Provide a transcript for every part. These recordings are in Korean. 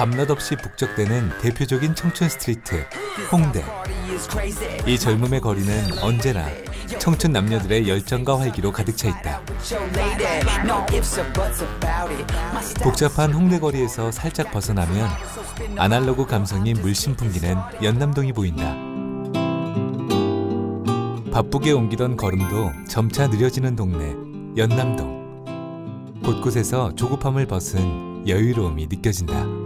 밤낮 없이 북적대는 대표적인 청춘 스트리트 홍대. 이 젊음의 거리는 언제나 청춘 남녀들의 열정과 활기로 가득 차 있다. 복잡한 홍대 거리에서 살짝 벗어나면 아날로그 감성이 물씬 풍기는 연남동이 보인다. 바쁘게 옮기던 걸음도 점차 느려지는 동네 연남동. 곳곳에서 조급함을 벗은 여유로움이 느껴진다.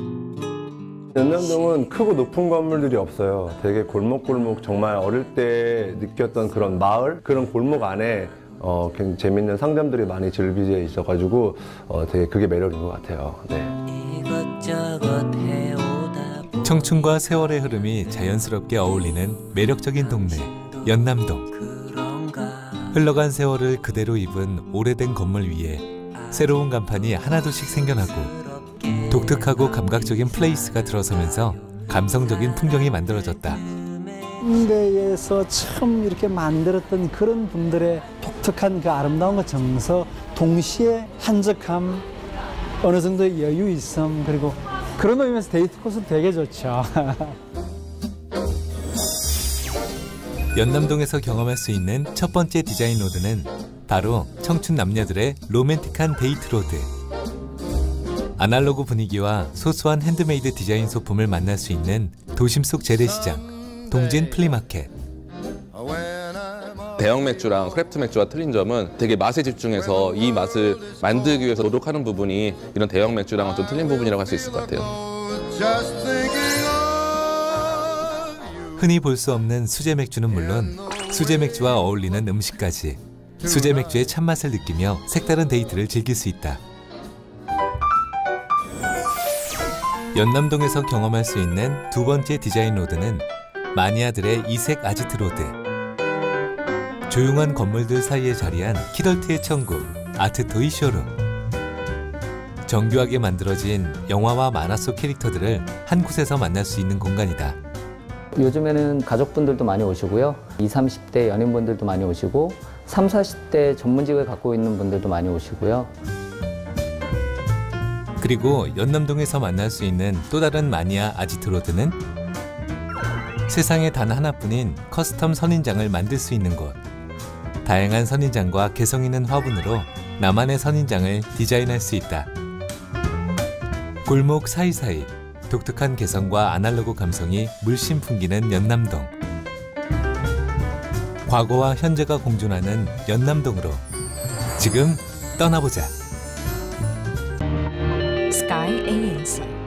연남동은 크고 높은 건물들이 없어요. 되게 골목골목 정말 어릴 때 느꼈던 그런 마을 그런 골목 안에 어, 굉장히 재밌는 상점들이 많이 즐비져 있어가지고 어, 되게 그게 매력인 것 같아요. 네. 청춘과 세월의 흐름이 자연스럽게 어울리는 매력적인 동네 연남동. 흘러간 세월을 그대로 입은 오래된 건물 위에 새로운 간판이 하나둘씩 생겨나고 독특하고 감각적인 플레이스가 들어서면서 감성적인 풍경이 만들어졌다. 홍대에서 처음 이렇게 만들었던 그런 분들의 독특한 그 아름다움과 정서, 동시에 한적함, 어느 정도의 여유 있음, 그리고 그런 의미에서 데이트 코스 되게 좋죠. 연남동에서 경험할 수 있는 첫 번째 디자인 로드는 바로 청춘 남녀들의 로맨틱한 데이트 로드. 아날로그 분위기와 소소한 핸드메이드 디자인 소품을 만날 수 있는 도심 속 재래시장, 동진 플리마켓. 대형 맥주랑 크래프트 맥주가 틀린 점은 되게 맛에 집중해서 이 맛을 만들기 위해서 노력하는 부분이 이런 대형 맥주랑은 좀 틀린 부분이라고 할 수 있을 것 같아요. 흔히 볼 수 없는 수제 맥주는 물론 수제 맥주와 어울리는 음식까지 수제 맥주의 참맛을 느끼며 색다른 데이트를 즐길 수 있다. 연남동에서 경험할 수 있는 두 번째 디자인 로드는 마니아들의 이색 아지트 로드. 조용한 건물들 사이에 자리한 키덜트의 천국 아트 토이 쇼룸. 정교하게 만들어진 영화와 만화 속 캐릭터들을 한 곳에서 만날 수 있는 공간이다. 요즘에는 가족분들도 많이 오시고요. 20, 30대 연인분들도 많이 오시고 3, 40대 전문직을 갖고 있는 분들도 많이 오시고요. 그리고 연남동에서 만날 수 있는 또 다른 마니아 아지트로드는 세상에 단 하나뿐인 커스텀 선인장을 만들 수 있는 곳. 다양한 선인장과 개성 있는 화분으로 나만의 선인장을 디자인할 수 있다. 골목 사이사이 독특한 개성과 아날로그 감성이 물씬 풍기는 연남동. 과거와 현재가 공존하는 연남동으로 지금 떠나보자. Sky ANC.